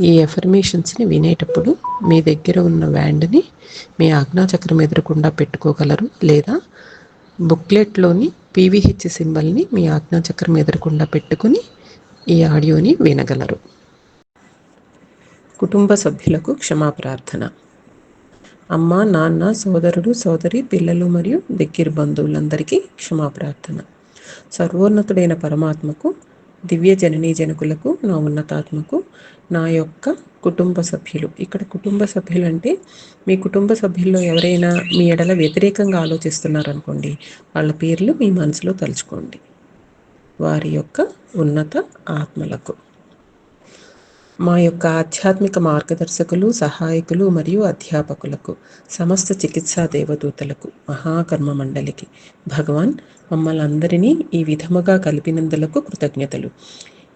ఈ ఎఫర్మేషన్స్ని వినేటప్పుడు మీ దగ్గర ఉన్న వ్యాండ్ని మీ ఆజ్ఞాచక్రం ఎదురకుండా పెట్టుకోగలరు లేదా బుక్లెట్లోని పీవీహెచ్ సింబల్ని మీ ఆజ్ఞాచక్రం ఎదురకుండా పెట్టుకుని ఈ ఆడియోని వినగలరు. కుటుంబ సభ్యులకు క్షమాప్రార్థన. అమ్మ నాన్న సోదరుడు సోదరి పిల్లలు మరియు దగ్గర బంధువులందరికీ క్షమాప్రార్థన. సర్వోన్నతుడైన పరమాత్మకు దివ్య జననీ జనకులకు నా ఉన్నతాత్మకు నా యొక్క కుటుంబ సభ్యులు. ఇక్కడ కుటుంబ సభ్యులు అంటే మీ కుటుంబ సభ్యుల్లో ఎవరైనా మీ ఎడల వ్యతిరేకంగా ఆలోచిస్తున్నారనుకోండి వాళ్ళ పేర్లు మీ మనసులో తలుచుకోండి. వారి యొక్క ఉన్నత ఆత్మలకు. మా యొక్క ఆధ్యాత్మిక మార్గదర్శకులు సహాయకులు మరియు అధ్యాపకులకు సమస్త చికిత్సా దేవదూతలకు మహాకర్మ మండలికి భగవాన్ మమ్మల్ని అందరినీ ఈ విధముగా కలిపినందులకు కృతజ్ఞతలు.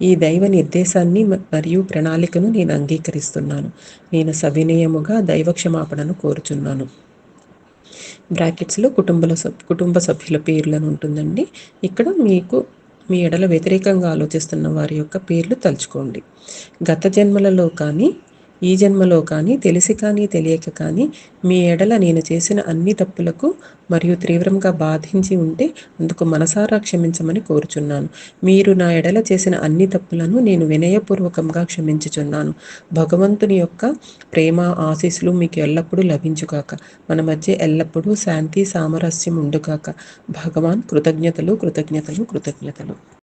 ఈ దైవ నిర్దేశాన్ని మరియు ప్రణాళికను నేను అంగీకరిస్తున్నాను. నేను సవినయముగా దైవ క్షమాపణను కోరుచున్నాను. బ్రాకెట్స్లో కుటుంబల కుటుంబ సభ్యుల పేర్లను ఉంటుందండి. ఇక్కడ మీకు మీ ఎడల వ్యతిరేకంగా ఆలోచిస్తున్న వారి యొక్క పేర్లు తలుచుకోండి. గత జన్మలలో కానీ ఈ జన్మలో కానీ తెలిసి కానీ తెలియక కానీ మీ ఎడల నేను చేసిన అన్ని తప్పులకు మరియు తీవ్రంగా బాధించి ఉంటే అందుకు మనసారా క్షమించమని కోరుచున్నాను. మీరు నా ఎడల చేసిన అన్ని తప్పులను నేను వినయపూర్వకంగా క్షమించుచున్నాను. భగవంతుని యొక్క ప్రేమ ఆశీస్సులు మీకు ఎల్లప్పుడూ లభించుగాక. మన మధ్య ఎల్లప్పుడూ శాంతి సామరస్యం ఉండుగాక. భగవాన్ కృతజ్ఞతలు కృతజ్ఞతలు కృతజ్ఞతలు.